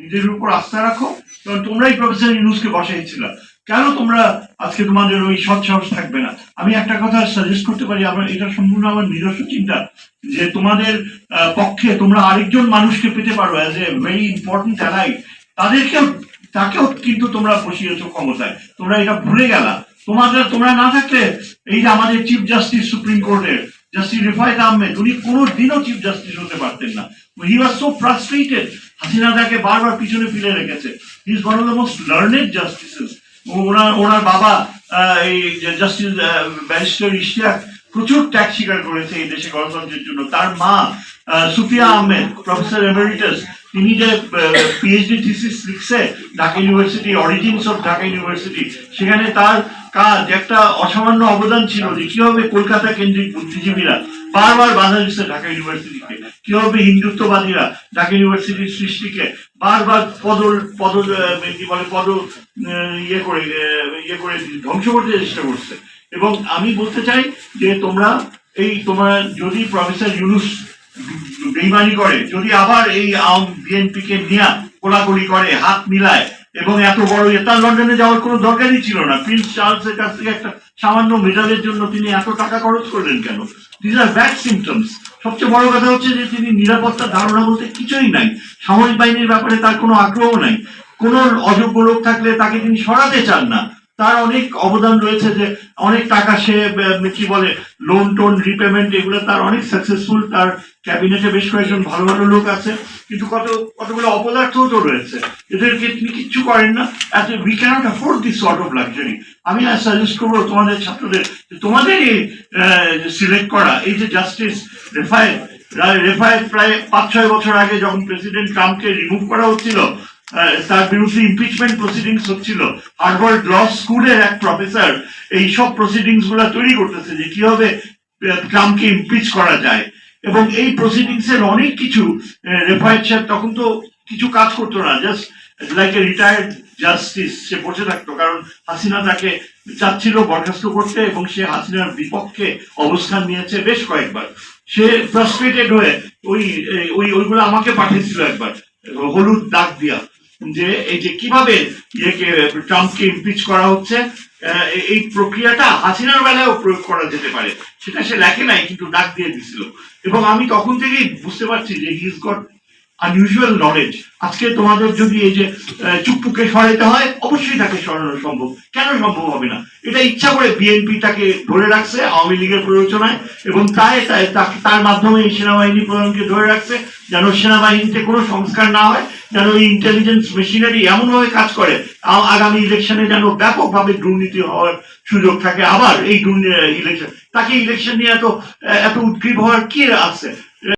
নিজের উপর আস্থা রাখো, কারণ তোমরাই প্রফেসর ইউনুসকে বসাইছিল কেন তোমরা আজকে তোমাদের ওই সৎ সাহস থাকবে না? আমি একটা কথা সাজেস্ট করতে পারি, আমার এটা সম্পূর্ণ আমার নিজস্ব চিন্তা, যে তোমাদের পক্ষে তোমরা আরেকজন মানুষকে পেতে পারো as a very important ally তাদেরকেও, তাকেও কিন্তু তোমরা বসিয়েছো ক্ষমতায়। তোমরা এটা ভুলে গেলা। তোমাদের, তোমরা না থাকলে, এই যে আমাদের চিফ জাস্টিস সুপ্রিম কোর্টের জাস্টিস রিফায়েত আহমেদ, উনি কোনো দিনও চিফ জাস্টিস হতে পারতেন না। He was so frustrated Hasina তাকে বারবার পিছনে ফেলে রেখেছে। Is one of the most learned justices ওনার ওনার বাবা এই জাস্টিস ব্যারিস্টার ইশতিয়াক প্রচুর ট্যাক্স স্বীকার করেছে এই দেশে গণতন্ত্রের জন্য। তার মা সুফিয়া আহমেদ প্রফেসর এমারিটাস তিনি যে পিএইচডি থিসিস লিখছে Dhaka university origins of Dhaka university সেখানে তার কাজ একটা অসামান্য অবদান ছিল যে কীভাবে কলকাতা কেন্দ্রিক বুদ্ধিজীবীরা বারবার বাধা দিচ্ছে ঢাকা ইউনিভার্সিটিকে কীভাবে হিন্দুত্ববাদীরা ঢাকা ইউনিভার্সিটির সৃষ্টিকে বারবার পদ পদ আহ, কি বলে পদ ইয়ে করে ইয়ে করে ধ্বংস করতে চেষ্টা করছে। এবং আমি বলতে চাই যে তোমরা এই তোমরা যদি প্রফেসর ইউনুস বেইমানি করে যদি আবার এই আওয়াম বিএনপি কে নিয়ে কোলাকুলি করে হাত মিলায় এবং এত বড় তার লন্ডনে যাওয়ার কোনো দরকারই ছিল না। প্রিন্স চার্লসের কাছ থেকে একটা সামান্য মেডালের জন্য তিনি এত টাকা খরচ করলেন কেন? দিজ আর ব্যাড সিমটমস সবচেয়ে বড় কথা হচ্ছে যে তিনি নিরাপত্তার ধারণা বলতে কিছুই নাই। সামরিক বাহিনীর ব্যাপারে তার কোনো আগ্রহ নাই। কোন অযোগ্য লোক থাকলে তাকে তিনি সরাতে চান না। তার অনেক অবদান রয়েছে যে অনেক টাকা সে কি বলে লোন টোন রিপেমেন্ট এগুলো তার অনেক সাকসেসফুল তার ক্যাবিনেটে বেশ কয়েকজন ভালো ভালো লোক আছে। কিন্তু কত, কতগুলো অপদার্থও তো রয়েছে। এদেরকে তিনি কিচ্ছু করেন না। এত we can't afford this sort of luxury আমি আর সাজেস্ট করব তোমাদের ছাত্রদের যে তোমাদেরই সিলেক্ট করা, এই যে জাস্টিস রেফায়েল রেফায়েল প্রায় পাঁচ ছয় বছর আগে যখন প্রেসিডেন্ট ট্রাম্পকে রিমুভ করা হচ্ছিল তার বিরুদ্ধে ইমপিচমেন্ট প্রসিডিংস হচ্ছিল। হার্ভার্ড ল স্কুলের এক প্রফেসর এই সব প্রসিডিংসগুলা তৈরি করতেছে যে কীভাবে ট্রাম্পকে ইমপিচ করা যায়। এবং এই প্রসিডিংস এর অনেক কিছু রেফায়েট সাহেব তখন তো কিছু কাজ করতো না just like a retired justice সে বসে থাকতো। কারণ হাসিনা তাকে চাচ্ছিল বরখাস্ত করতে এবং সে হাসিনার বিপক্ষে অবস্থান নিয়েছে বেশ কয়েকবার। সে ফ্রাস্ট্রেটেড হয়ে ওই ওই, ওইগুলো আমাকে পাঠিয়েছিল একবার, হলুদ দাগ দিয়া। যে এই যে কীভাবে ট্রাম্পকে ইমপিচ করা হচ্ছে এই- প্রক্রিয়াটা হাসিনার বেলায়ও প্রয়োগ করা যেতে পারে। সেটা সে লেখে নাই, কিন্তু ডাক দিয়ে দিছিল। এবং আমি তখন থেকেই বুঝতে পারছি যে he is got unusual knowledge আজকে তোমাদের যদি এই যে চুপ্পুকে সরাইতে হয়, অবশ্যই তাকে সরানো সম্ভব। কেন সম্ভব হবে না? এটা ইচ্ছা করে বিএনপি তাকে ধরে রাখছে, আওয়ামী লীগের প্ররোচনায়, এবং তাই তার মাধ্যমে সেনাবাহিনী প্রধানকে ধরে রাখছে, যেন সেনাবাহিনীতে কোনো সংস্কার না হয়। যেন ইন্টেলিজেন্স মেশিনারি এমনভাবে কাজ করে আগামী ইলেকশনে যেন ব্যাপকভাবে দুর্নীতি হওয়ার সুযোগ থাকে আবার এই ইলেকশন তাকে ইলেকশন নিয়ে এত এত উদ্গ্রীব হওয়ার কি আছে?